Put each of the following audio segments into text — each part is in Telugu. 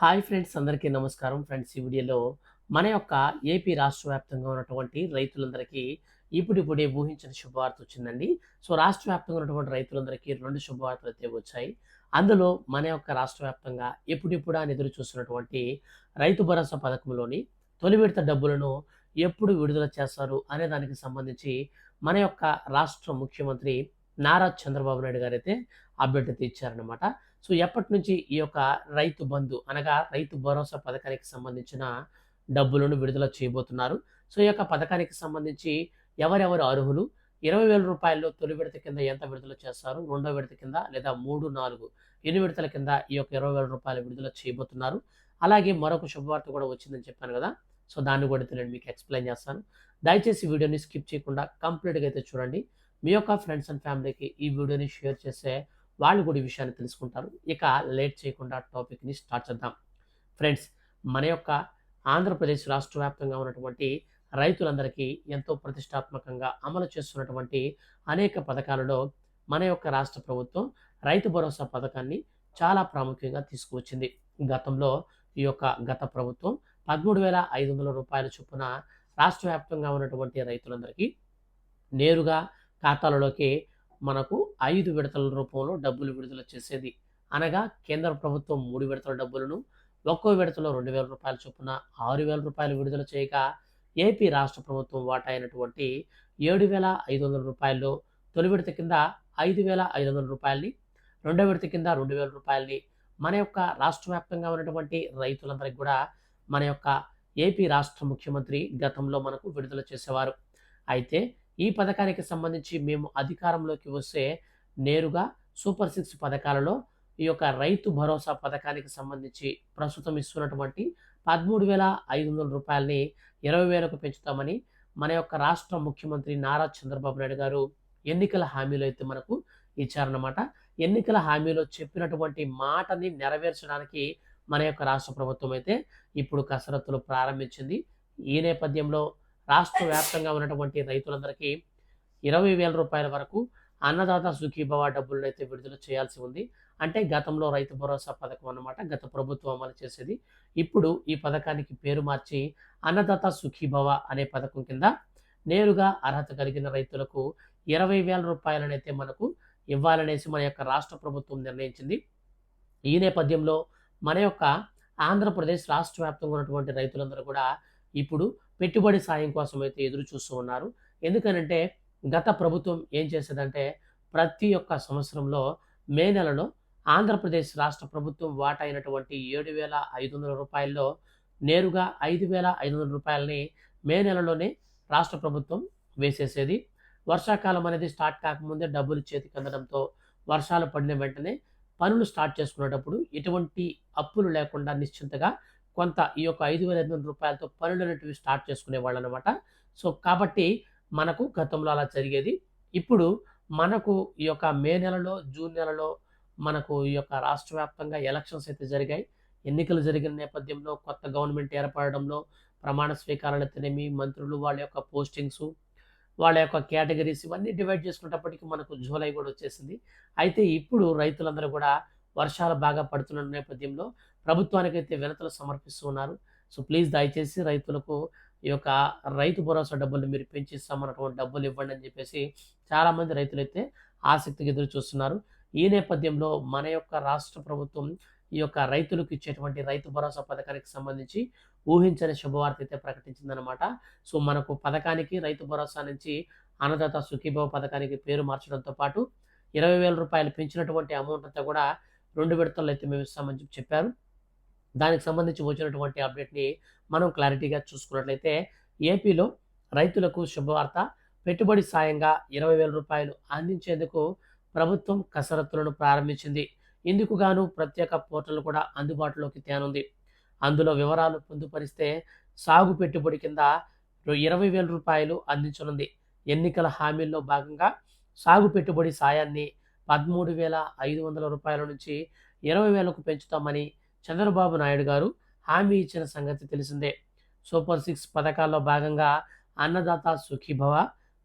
హాయ్ ఫ్రెండ్స్ అందరికీ నమస్కారం. ఫ్రెండ్స్ ఈ వీడియోలో మన యొక్క ఏపీ రాష్ట్ర వ్యాప్తంగా ఉన్నటువంటి రైతులందరికీ ఇప్పుడిప్పుడే ఊహించిన శుభవార్త వచ్చిందండి. సో రాష్ట్ర వ్యాప్తంగా ఉన్నటువంటి రైతులందరికీ రెండు శుభవార్తలు అయితే వచ్చాయి. అందులో మన యొక్క రాష్ట్ర వ్యాప్తంగా ఎప్పుడిప్పుడు అని ఎదురు చూస్తున్నటువంటి రైతు భరోసా పథకంలోని తొలి విడత డబ్బులను ఎప్పుడు విడుదల చేస్తారు అనే దానికి సంబంధించి మన యొక్క రాష్ట్ర ముఖ్యమంత్రి నారా చంద్రబాబు నాయుడు గారు అయితే అప్డేట్ అయితే ఇచ్చారనమాట సో ఎప్పటి నుంచి ఈ యొక్క రైతు బంధు అనగా రైతు భరోసా పథకానికి సంబంధించిన డబ్బులను విడుదల చేయబోతున్నారు. సో ఈ యొక్క పథకానికి సంబంధించి ఎవరెవరు అర్హులు? ఇరవై వేల రూపాయలు తొలి విడత కింద ఎంత విడుదల చేస్తారు? రెండో విడత కింద లేదా మూడు నాలుగు ఎన్ని విడతల కింద ఈ యొక్క ఇరవై వేల రూపాయలు విడుదల చేయబోతున్నారు? అలాగే మరొక శుభవార్త కూడా వచ్చిందని చెప్పాను కదా? సో దాన్ని కూడా నేను మీకు ఎక్స్ప్లెయిన్ చేస్తాను. దయచేసి వీడియోని స్కిప్ చేయకుండా కంప్లీట్గా అయితే చూడండి. మీ యొక్క ఫ్రెండ్స్ అండ్ ఫ్యామిలీకి ఈ వీడియోని షేర్ చేసే వాళ్ళు కూడా ఈ విషయాన్ని తెలుసుకుంటారు. ఇక లేట్ చేయకుండా టాపిక్ని స్టార్ట్ చేద్దాం. ఫ్రెండ్స్ మన యొక్క ఆంధ్రప్రదేశ్ రాష్ట్ర వ్యాప్తంగా ఉన్నటువంటి రైతులందరికీ ఎంతో ప్రతిష్టాత్మకంగా అమలు చేస్తున్నటువంటి అనేక పథకాలలో మన యొక్క రాష్ట్ర ప్రభుత్వం రైతు భరోసా పథకాన్ని చాలా ప్రాముఖ్యంగా తీసుకువచ్చింది. గతంలో ఈ యొక్క గత ప్రభుత్వం పదమూడు వేల ఐదు వందల రూపాయల చొప్పున రాష్ట్ర వ్యాప్తంగా ఉన్నటువంటి రైతులందరికీ నేరుగా ఖాతాలలోకి మనకు ఐదు విడతల రూపంలో డబ్బులు విడుదల చేసేది. అనగా కేంద్ర ప్రభుత్వం మూడు విడతల డబ్బులను ఒక్కో విడతలో రెండు వేల రూపాయల చొప్పున ఆరు వేల రూపాయలు విడుదల చేయగా ఏపీ రాష్ట్ర ప్రభుత్వం వాటా అయినటువంటి ఏడు వేల ఐదు వందల రూపాయల్లో తొలి విడత కింద ఐదు వేల ఐదు వందల రూపాయలని రెండో విడత కింద రెండు వేల రూపాయలని మన యొక్క రాష్ట్ర వ్యాప్తంగా ఉన్నటువంటి రైతులందరికీ కూడా మన యొక్క ఏపీ రాష్ట్ర ముఖ్యమంత్రి గతంలో మనకు విడుదల చేసేవారు. అయితే ఈ పథకానికి సంబంధించి మేము అధికారంలోకి వస్తే నేరుగా సూపర్ సిక్స్ పథకాలలో ఈ యొక్క రైతు భరోసా పథకానికి సంబంధించి ప్రస్తుతం ఇస్తున్నటువంటి పదమూడు వేల ఐదు వందల రూపాయలని ఇరవై వేలకు పెంచుతామని మన యొక్క రాష్ట్ర ముఖ్యమంత్రి నారా చంద్రబాబు నాయుడు గారు ఎన్నికల హామీలు అయితే మనకు ఇచ్చారన్నమాట. ఎన్నికల హామీలో చెప్పినటువంటి మాటని నెరవేర్చడానికి మన యొక్క రాష్ట్ర ప్రభుత్వం అయితే ఇప్పుడు కసరత్తులు ప్రారంభించింది. ఈ నేపథ్యంలో రాష్ట్ర వ్యాప్తంగా ఉన్నటువంటి రైతులందరికీ ఇరవై వేల రూపాయల వరకు అన్నదాత సుఖీభవ డబ్బులను అయితే విడుదల చేయాల్సి ఉంది. అంటే గతంలో రైతు భరోసా పథకం అన్నమాట గత ప్రభుత్వం అమలు చేసేది. ఇప్పుడు ఈ పథకానికి పేరు మార్చి అన్నదాత సుఖీభవ అనే పథకం కింద నేరుగా అర్హత కలిగిన రైతులకు ఇరవై వేల రూపాయలనైతే మనకు ఇవ్వాలనేసి మన యొక్క రాష్ట్ర ప్రభుత్వం నిర్ణయించింది. ఈ నేపథ్యంలో మన యొక్క ఆంధ్రప్రదేశ్ రాష్ట్ర వ్యాప్తంగా ఉన్నటువంటి రైతులందరూ కూడా ఇప్పుడు పెట్టుబడి సాయం కోసం అయితే ఎదురు చూస్తూ ఉన్నారు. ఎందుకనంటే గత ప్రభుత్వం ఏం చేసేదంటే ప్రతి ఒక్క సంవత్సరంలో మే నెలలో ఆంధ్రప్రదేశ్ రాష్ట్ర ప్రభుత్వం వాటా అయినటువంటి ఏడు వేల ఐదు వందల రూపాయల్లో నేరుగా ఐదు వేల ఐదు వందల రూపాయలని మే నెలలోనే రాష్ట్ర ప్రభుత్వం వేసేసేది. వర్షాకాలం అనేది స్టార్ట్ కాకముందే డబ్బులు చేతికి అందడంతో వర్షాలు పడిన వెంటనే పనులు స్టార్ట్ చేసుకునేటప్పుడు ఎటువంటి అప్పులు లేకుండా నిశ్చింతగా కొంత ఈ యొక్క ఐదు వేల ఐదు వందల రూపాయలతో పనులు అనేటివి స్టార్ట్ చేసుకునేవాళ్ళు అనమాట సో కాబట్టి మనకు గతంలో అలా జరిగేది. ఇప్పుడు మనకు ఈ యొక్క మే నెలలో జూన్ నెలలో మనకు ఈ యొక్క రాష్ట్ర వ్యాప్తంగా ఎలక్షన్స్ అయితే జరిగాయి. ఎన్నికలు జరిగిన నేపథ్యంలో కొత్త గవర్నమెంట్ ఏర్పడడంలో ప్రమాణ స్వీకారాలు తినేమి మంత్రులు వాళ్ళ యొక్క పోస్టింగ్స్ వాళ్ళ యొక్క కేటగిరీస్ ఇవన్నీ డివైడ్ చేసుకున్నప్పటికీ మనకు జూలై కూడా వచ్చేసింది. అయితే ఇప్పుడు రైతులందరూ కూడా వర్షాలు బాగా పడుతున్న నేపథ్యంలో ప్రభుత్వానికి అయితే వినతులు సమర్పిస్తూ ఉన్నారు. సో ప్లీజ్ దయచేసి రైతులకు ఈ యొక్క రైతు భరోసా డబ్బులు మీరు పెంచిస్తామన్నటువంటి డబ్బులు ఇవ్వండి అని చెప్పేసి చాలామంది రైతులు అయితే ఆసక్తిగా ఎదురు చూస్తున్నారు. ఈ నేపథ్యంలో మన యొక్క రాష్ట్ర ప్రభుత్వం ఈ యొక్క రైతులకు ఇచ్చేటువంటి రైతు భరోసా పథకానికి సంబంధించి ఊహించని శుభవార్త అయితే ప్రకటించిందనమాట సో మనకు పథకానికి రైతు భరోసా నుంచి అన్నదాత సుఖీభవ పథకానికి పేరు మార్చడంతో పాటు ఇరవై వేల రూపాయలు పెంచినటువంటి అమౌంట్ అంతా కూడా రెండు విడతల్లో అయితే మేము ఇస్తామని చెప్పి చెప్పారు. దానికి సంబంధించి వచ్చినటువంటి అప్డేట్ని మనం క్లారిటీగా చూసుకున్నట్లయితే ఏపీలో రైతులకు శుభవార్త. పెట్టుబడి సాయంగా ఇరవై వేల రూపాయలు అందించేందుకు ప్రభుత్వం కసరత్తులను ప్రారంభించింది. ఇందుకు గాను ప్రత్యేక పోర్టల్ కూడా అందుబాటులోకి తేనుంది. అందులో వివరాలు పొందుపరిస్తే సాగు పెట్టుబడి కింద ఇరవై వేల రూపాయలు అందించనుంది. ఎన్నికల హామీల్లో భాగంగా సాగు పెట్టుబడి సాయాన్ని పదమూడు వేల ఐదు వందల రూపాయల నుంచి ఇరవై వేలకు పెంచుతామని చంద్రబాబు నాయుడు గారు హామీ ఇచ్చిన సంగతి తెలిసిందే. సూపర్ సిక్స్ పథకాల్లో భాగంగా అన్నదాత సుఖీభవ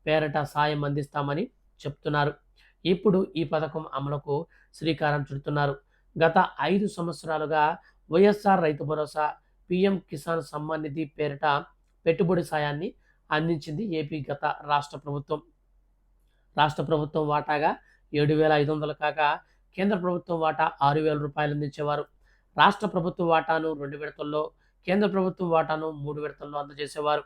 పేరట సాయం అందిస్తామని చెప్తున్నారు. ఇప్పుడు ఈ పథకం అమలుకు శ్రీకారం చుడుతున్నారు. గత ఐదు సంవత్సరాలుగా వైఎస్ఆర్ రైతు భరోసా పిఎం కిసాన్ సమ్మాన్ నిధి పేరిట పెట్టుబడి సాయాన్ని అందించింది ఏపీ గత రాష్ట్ర ప్రభుత్వం. రాష్ట్ర ప్రభుత్వం వాటాగా ఏడు వేల ఐదు వందలు కాక కేంద్ర ప్రభుత్వం వాటా ఆరు వేల రూపాయలు అందించేవారు రాష్ట్ర ప్రభుత్వ వాటాను రెండు విడతల్లో కేంద్ర ప్రభుత్వం వాటాను మూడు విడతల్లో అందజేసేవారు.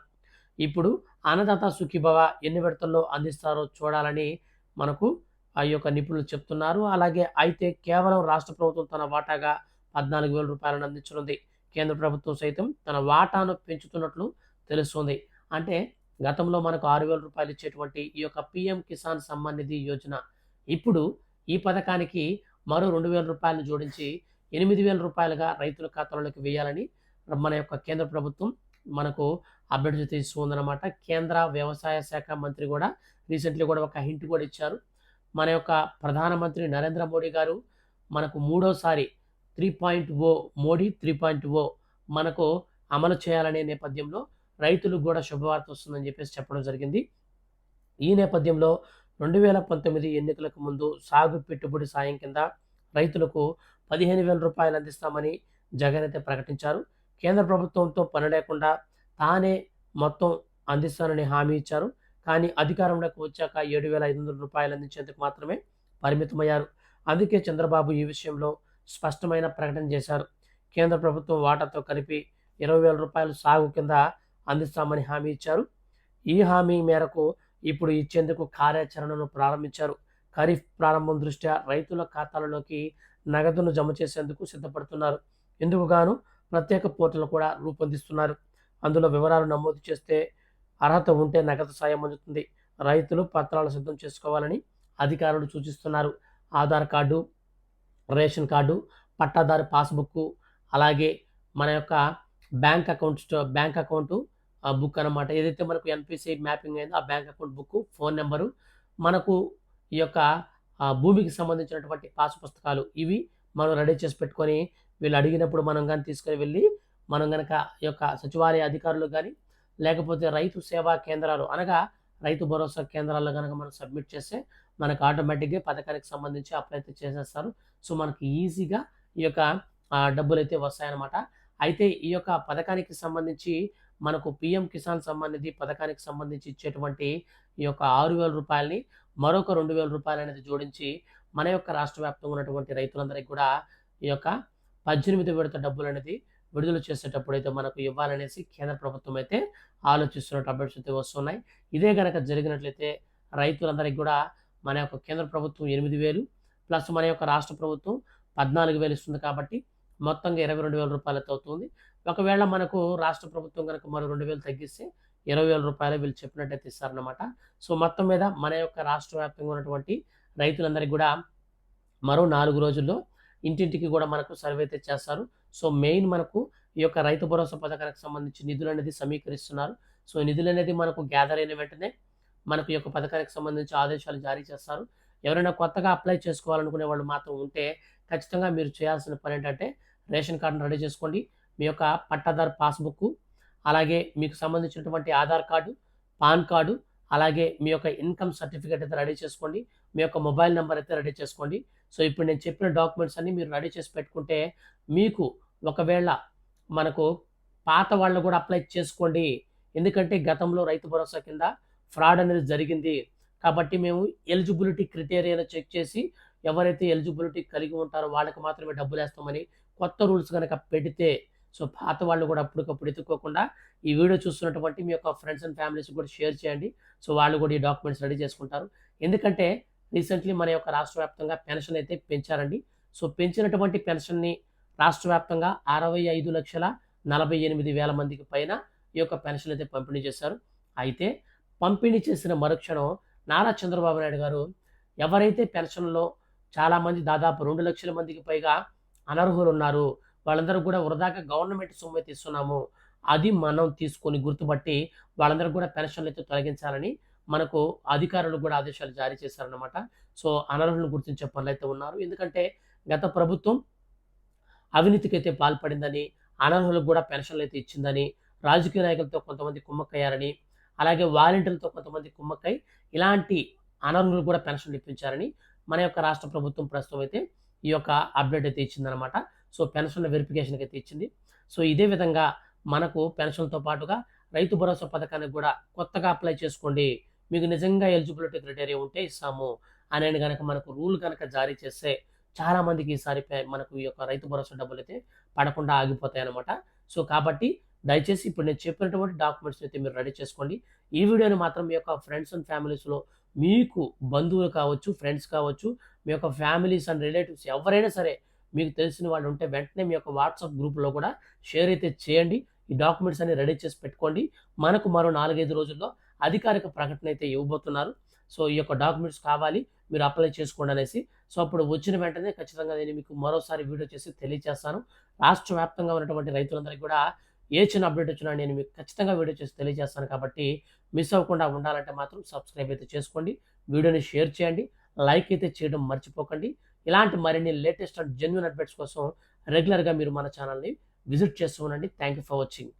ఇప్పుడు అన్నదాత సుఖీభవ ఎన్ని విడతల్లో అందిస్తారో చూడాలని మనకు ఆ యొక్క నిపుణులు చెప్తున్నారు. అలాగే అయితే కేవలం రాష్ట్ర ప్రభుత్వం తన వాటాగా పద్నాలుగు వేల రూపాయలను అందించనుంది. కేంద్ర ప్రభుత్వం సైతం తన వాటాను పెంచుతున్నట్లు తెలుస్తుంది. అంటే గతంలో మనకు ఆరు వేల రూపాయలు ఇచ్చేటువంటి ఈ యొక్క పిఎం కిసాన్ సమ్మాన్ నిధి యోజన ఇప్పుడు ఈ పథకానికి మరో రెండు వేల రూపాయలను జోడించి ఎనిమిది వేల రూపాయలుగా రైతుల ఖాతాలోకి వేయాలని మన యొక్క కేంద్ర ప్రభుత్వం మనకు అప్డేట్ తీసుకుందనమాట కేంద్ర వ్యవసాయ శాఖ మంత్రి కూడా రీసెంట్లీ కూడా ఒక హింట్ కూడా ఇచ్చారు. మన యొక్క ప్రధానమంత్రి నరేంద్ర మోడీ గారు మనకు మూడోసారి three point o Modi three point o మనకు అమలు చేయాలనే నేపథ్యంలో రైతులకు కూడా శుభవార్త వస్తుందని చెప్పేసి చెప్పడం జరిగింది. ఈ నేపథ్యంలో రెండు వేల పంతొమ్మిది ఎన్నికలకు ముందు సాగు పెట్టుబడి సాయం కింద రైతులకు పదిహేను వేల రూపాయలు అందిస్తామని జగన్ అయితే ప్రకటించారు. కేంద్ర ప్రభుత్వంతో పని లేకుండా తానే మొత్తం అందిస్తానని హామీ ఇచ్చారు. కానీ అధికారంలోకి వచ్చాక ఏడు వేల ఐదు వందల రూపాయలు అందించేందుకు మాత్రమే పరిమితమయ్యారు. అందుకే చంద్రబాబు ఈ విషయంలో స్పష్టమైన ప్రకటన చేశారు. కేంద్ర ప్రభుత్వం వాటాతో కలిపి ఇరవై వేల రూపాయలు సాగు కింద అందిస్తామని హామీ ఇచ్చారు. ఈ హామీ మేరకు ఇప్పుడు ఇచ్చేందుకు కార్యాచరణను ప్రారంభించారు. ఖరీఫ్ ప్రారంభం దృష్ట్యా రైతుల ఖాతాలలోకి నగదును జమ చేసేందుకు సిద్ధపడుతున్నారు. ఇందుకు గాను ప్రత్యేక పోర్టల్ కూడా రూపొందిస్తున్నారు. అందులో వివరాలు నమోదు చేస్తే అర్హత ఉంటే నగదు సాయం అందుతుంది. రైతులు పత్రాలు సిద్ధం చేసుకోవాలని అధికారులు సూచిస్తున్నారు. ఆధార్ కార్డు రేషన్ కార్డు పట్టాదారు పాస్బుక్ అలాగే మన యొక్క bank account bank account book అనమాట ఏదైతే మనకు ఎన్పిసి మ్యాపింగ్ అయిందో ఆ bank account book phone number మనకు ఈ యొక్క ఆ, భూమికి సంబంధించినటువంటి పాసు పుస్తకాలు ఇవి మనం రెడీ చేసి పెట్టుకొని వీళ్ళు అడిగినప్పుడు మనం కానీ తీసుకొని వెళ్ళి మనం కనుక ఈ యొక్క సచివాలయ అధికారులు కానీ లేకపోతే రైతు సేవా కేంద్రాలు అనగా రైతు భరోసా కేంద్రాల్లో కనుక మనం సబ్మిట్ చేస్తే మనకు ఆటోమేటిక్గా పథకానికి సంబంధించి అప్లై అయితే చేసేస్తారు. సో మనకి ఈజీగా ఈ యొక్క డబ్బులు అయితే వస్తాయన్నమాట. అయితే ఈ యొక్క పథకానికి సంబంధించి మనకు పిఎం కిసాన్ సంబంధించి పథకానికి సంబంధించి ఇచ్చేటువంటి ఈ యొక్క ఆరు వేల రూపాయలని మరొక రెండు వేల రూపాయలు అనేది జోడించి మన యొక్క రాష్ట్ర వ్యాప్తంగా ఉన్నటువంటి రైతులందరికీ కూడా ఈ యొక్క పద్దెనిమిది విడత డబ్బులు అనేది విడుదల చేసేటప్పుడు అయితే మనకు ఇవ్వాలనేసి కేంద్ర ప్రభుత్వం అయితే ఆలోచిస్తున్నట్టు అప్డేట్స్ అయితే వస్తున్నాయి. ఇదే కనుక జరిగినట్లయితే రైతులందరికీ కూడా మన యొక్క కేంద్ర ప్రభుత్వం ఎనిమిది వేలు ప్లస్ మన యొక్క రాష్ట్ర ప్రభుత్వం పద్నాలుగు వేలు ఇస్తుంది కాబట్టి మొత్తంగా ఇరవై రెండు వేల రూపాయలతో అవుతుంది. ఒకవేళ మనకు రాష్ట్ర ప్రభుత్వం కనుక మరో రెండు వేలు తగ్గిస్తే ఇరవై వేల రూపాయలు వీళ్ళు చెప్పినట్టయితే ఇస్తారన్నమాట. సో మొత్తం మీద మన యొక్క రాష్ట్ర వ్యాప్తంగా ఉన్నటువంటి రైతులందరికీ కూడా మరో నాలుగు రోజుల్లో ఇంటింటికి కూడా మనకు సర్వే అయితే చేస్తారు. సో మెయిన్ మనకు ఈ యొక్క రైతు భరోసా పథకానికి సంబంధించి నిధులు అనేది సమీకరిస్తున్నారు. సో నిధులు అనేది మనకు గ్యాదర్ అయిన వెంటనే మనకు ఈ యొక్క పథకానికి సంబంధించి ఆదేశాలు జారీ చేస్తారు. ఎవరైనా కొత్తగా అప్లై చేసుకోవాలనుకునే వాళ్ళు మాత్రం ఉంటే ఖచ్చితంగా మీరు చేయాల్సిన పని ఏంటంటే రేషన్ కార్డును రెడీ చేసుకోండి. మీ యొక్క పట్టాదారు పాస్బుక్ అలాగే మీకు సంబంధించినటువంటి ఆధార్ కార్డు పాన్ కార్డు అలాగే మీ యొక్క ఇన్కమ్ సర్టిఫికేట్ అయితే రెడీ చేసుకోండి. మీ యొక్క మొబైల్ నెంబర్ అయితే రెడీ చేసుకోండి. సో ఇప్పుడు నేను చెప్పిన డాక్యుమెంట్స్ అన్ని మీరు రెడీ చేసి పెట్టుకుంటే మీకు ఒకవేళ మనకు పాత వాళ్ళు కూడా అప్లై చేసుకోండి. ఎందుకంటే గతంలో రైతు భరోసా కింద ఫ్రాడ్ అనేది జరిగింది. కాబట్టి మేము ఎలిజిబిలిటీ క్రిటేరియా చెక్ చేసి ఎవరైతే ఎలిజిబిలిటీ కలిగి ఉంటారో వాళ్ళకి మాత్రమే డబ్బులు వేస్తామని కొత్త రూల్స్ కనుక పెడితే సో పాత వాళ్ళు కూడా అప్పటికప్పుడు ఎత్తుక్కోకుండా ఈ వీడియో చూస్తున్నటువంటి మీ యొక్క ఫ్రెండ్స్ అండ్ ఫ్యామిలీస్ కూడా షేర్ చేయండి. సో వాళ్ళు కూడా ఈ డాక్యుమెంట్స్ రెడీ చేసుకుంటారు. ఎందుకంటే రీసెంట్లీ మన యొక్క రాష్ట్ర వ్యాప్తంగా పెన్షన్ అయితే పెంచారండి. సో పెంచినటువంటి పెన్షన్ని రాష్ట్ర వ్యాప్తంగా అరవై ఐదు లక్షల నలభై ఎనిమిది వేల మందికి పైన ఈ యొక్క పెన్షన్ అయితే పంపిణీ చేశారు. అయితే పంపిణీ చేసిన మరుక్షణం నారా చంద్రబాబు నాయుడు గారు ఎవరైతే పెన్షన్లో చాలామంది దాదాపు రెండు లక్షల మందికి పైగా అనర్హులు ఉన్నారు వాళ్ళందరూ కూడా వృధాగా గవర్నమెంట్ సొమ్ము అయితే అది మనం తీసుకొని గుర్తుపట్టి వాళ్ళందరూ కూడా పెన్షన్లు అయితే తొలగించాలని మనకు అధికారులు కూడా ఆదేశాలు జారీ చేశారన్నమాట. సో అనర్హులను గుర్తించే పనులు అయితే ఉన్నారు. ఎందుకంటే గత ప్రభుత్వం అవినీతికి అయితే పాల్పడిందని అనర్హులకు కూడా పెన్షన్లు అయితే ఇచ్చిందని రాజకీయ నాయకులతో కొంతమంది కుమ్మక్కయ్యారని అలాగే వాలంటీర్లతో కొంతమంది కుమ్మక్కై ఇలాంటి అనర్హులు కూడా పెన్షన్లు ఇప్పించారని మన యొక్క రాష్ట్ర ప్రభుత్వం ప్రస్తుతం అయితే ఈ యొక్క అప్డేట్ అయితే ఇచ్చిందనమాట సో పెన్షన్ల వెరిఫికేషన్కి అయితే ఇచ్చింది. సో ఇదే విధంగా మనకు పెన్షన్తో పాటుగా రైతు భరోసా పథకానికి కూడా కొత్తగా అప్లై చేసుకోండి. మీకు నిజంగా ఎలిజిబిలిటీ క్రైటీరియా ఉంటే ఇస్తాము. అనేది కనుక మనకు రూల్ కనుక జారీ చేస్తే చాలామందికి ఈసారి మనకు ఈ యొక్క రైతు భరోసా డబ్బులు అయితే పడకుండా ఆగిపోతాయి అనమాట సో కాబట్టి దయచేసి ఇప్పుడు నేను చెప్పినటువంటి డాక్యుమెంట్స్ అయితే మీరు రెడీ చేసుకోండి. ఈ వీడియోని మాత్రం మీ యొక్క ఫ్రెండ్స్ అండ్ ఫ్యామిలీస్లో మీకు బంధువులు కావచ్చు ఫ్రెండ్స్ కావచ్చు మీ యొక్క ఫ్యామిలీస్ అండ్ రిలేటివ్స్ ఎవరైనా సరే మీకు తెలిసిన వాళ్ళు ఉంటే వెంటనే మీ యొక్క వాట్సాప్ గ్రూప్లో కూడా షేర్ అయితే చేయండి. ఈ డాక్యుమెంట్స్ అన్ని రెడీ చేసి పెట్టుకోండి. మనకు మరో నాలుగైదు రోజుల్లో అధికారిక ప్రకటన అయితే ఇవ్వబోతున్నారు. సో ఈ యొక్క డాక్యుమెంట్స్ కావాలి మీరు అప్లై చేసుకోండి అనేసి. సో అప్పుడు వచ్చిన వెంటనే ఖచ్చితంగా నేను మీకు మరోసారి వీడియో చేసి తెలియజేస్తాను. రాష్ట్ర వ్యాప్తంగా ఉన్నటువంటి రైతులందరికీ కూడా ఏ చిన్న అప్డేట్ వచ్చినా నేను మీకు ఖచ్చితంగా వీడియో చేసి తెలియజేస్తాను. కాబట్టి మిస్ అవ్వకుండా ఉండాలంటే మాత్రం సబ్స్క్రైబ్ అయితే చేసుకోండి. వీడియోని షేర్ చేయండి. లైక్ అయితే చేయడం మర్చిపోకండి. ఇలాంటి మరిన్ని లేటెస్ట్ అండ్ జెన్యున్ అప్డేట్స్ కోసం రెగ్యులర్గా మీరు మన ఛానల్ని విజిట్ చేస్తూ ఉండండి. Thank you for watching